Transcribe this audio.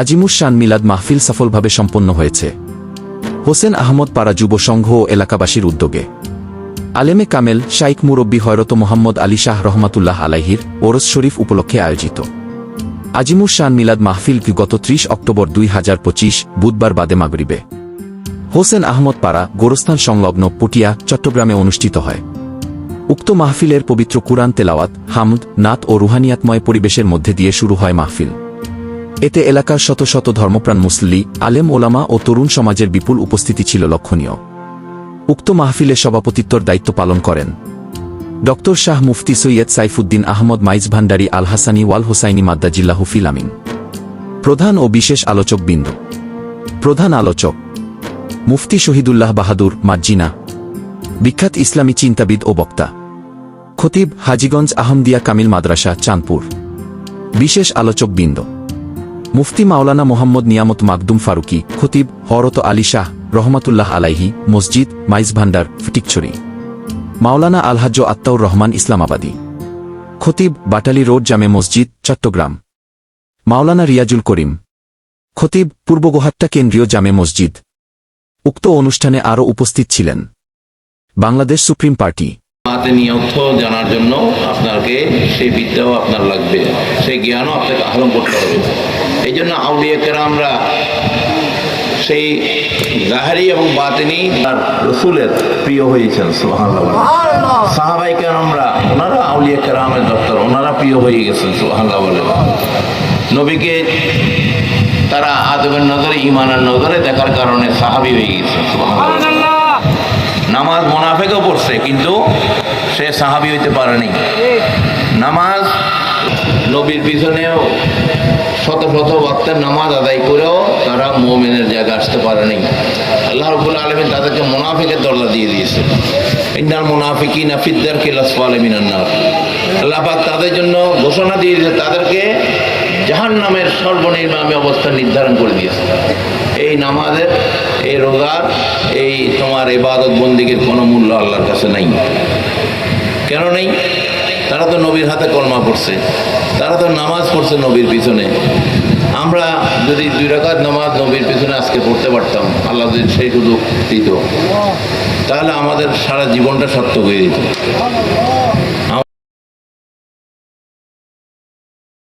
আজিমুর শান মিলাদ মাহফিল সফলভাবে সম্পন্ন হয়েছে। হোসেন আহমদ পাড়া যুব সংঘ ও এলাকাবাসীর উদ্যোগে। আলেমে কামেল শাইক মুরব্বী হয়রত মোহাম্মদ আলী শাহ রহমাতুল্লাহ আলাইহির ওরস শরীফ উপলক্ষে আয়োজিত। আজিমুর শান মিলাদ মাহফিল গত ত্রিশ অক্টোবর দুই হাজার পঁচিশ, বুধবার বাদে মাগরিবে। হোসেন আহমদ পাড়া গোরস্থান সংলগ্ন পটিয়া, চট্টগ্রামে অনুষ্ঠিত হয়। উক্ত মাহফিলের পবিত্র কুরআন তেলাওয়াত, হামদ, নাত ও রুহানিয়াতময় পরিবেশের মধ্যে দিয়ে শুরু হয় মাহফিল। এতে এলাকার শত শত ধর্মপ্রাণ মুসল্লি আলেম ওলামা ও তরুণ সমাজের বিপুল উপস্থিতি ছিল লক্ষণীয়। উক্ত মাহফিলে সভাপতিত্বর দায়িত্ব পালন করেন ড শাহ মুফতি সৈয়দ সাইফুদ্দিন আহমদ মাইজ ভান্ডারি আল হাসানি ওয়াল হোসাইনি মাদ্দাজিল্লাহ ফিল আমিন। প্রধান ও বিশেষ আলোচক বিন্দু প্রধান আলোচক মুফতি শহীদুল্লাহ বাহাদুর, মার্জিনা। বিখ্যাত ইসলামী চিন্তাবিদ ও বক্তা। খতিব হাজিগঞ্জ আহমদিয়া কামিল মাদ্রাসা, চাঁদপুর। বিশেষ আলোচক বৃন্দ মুফতি মাওলানা মোহাম্মদ নিয়ামত মাকদুম ফারুকি, খতিব হরত আলী শাহ রহমাতুল্লাহ আলাইহি, মসজিদ, মাইজ ভান্ডার, ফটিকছড়ি। মাওলানা আলহাজ আত্তাউর রহমান ইসলামাবাদী। খতিব বাটালি রোড জামে মসজিদ, চট্টগ্রাম। মাওলানা রিয়াজুল করিম। খতিব পূর্ব গোহাট্টা কেন্দ্রীয় জামে মসজিদ। উক্ত অনুষ্ঠানে আরও উপস্থিত ছিলেন। Bangladesh Supreme Party. হাতে জানার জন্য আপনাকে সেই বিদ্যাও আপনার লাগবে। সেই জ্ঞানও আপনাকে আহরণ করতে হবে। এই জন্য আউলিয়াকেরা আমরা সেই জাহারি এবং বাতিনি আর রসুলের প্রিয় হয়েছেন সাহাবাই আমরা ওনারা আউলিয়া কেরামের দপ্তর ওনারা প্রিয় হয়ে গেছেন সোহাল্লাহ বলে। নবীকে তারা আদবের নজরে ইমানের নজরে দেখার কারণে সাহাবি হয়ে সুবহানাল্লাহ। নামাজ মোনাফেকও পড়ছে কিন্তু সে সাহাবি হইতে পারেনি। নামাজ নবীর পিছনেও শত শত ভক্তের নামাজ আদায় করেও তারা মোমেনের জায়গা আসতে পারেনি আল্লাহ রবুল আলমিন তাদেরকে মুনাফিকের দরজা দিয়ে দিয়েছে। ইন্দার মোনাফিকি নাফিদ্দার কিলাসফা আলমিনান্নার আল্লাহ পাক তাদের জন্য ঘোষণা দিয়ে দিয়েছে, তাদেরকে জাহান নামের সর্বনির্মামী অবস্থা নির্ধারণ করে দিয়েছে। এই নামাজের, এই রোজার, এই তোমার এবাদত বন্দিগের কোনো মূল্য আল্লাহর কাছে নাই। কেন নেই? তারা তো নবীর হাতে কলমা পড়ছে। তারা তো নামাজ পড়ছে নবীর পিছনে। আমরা যদি দুই রাকাত নামাজ নবীর পিছনে আজকে পড়তে পারতাম, আল্লাহ যদি সেই সুযোগ দিত, তাহলে আমাদের সারা জীবনটা সত্য হয়ে যেত।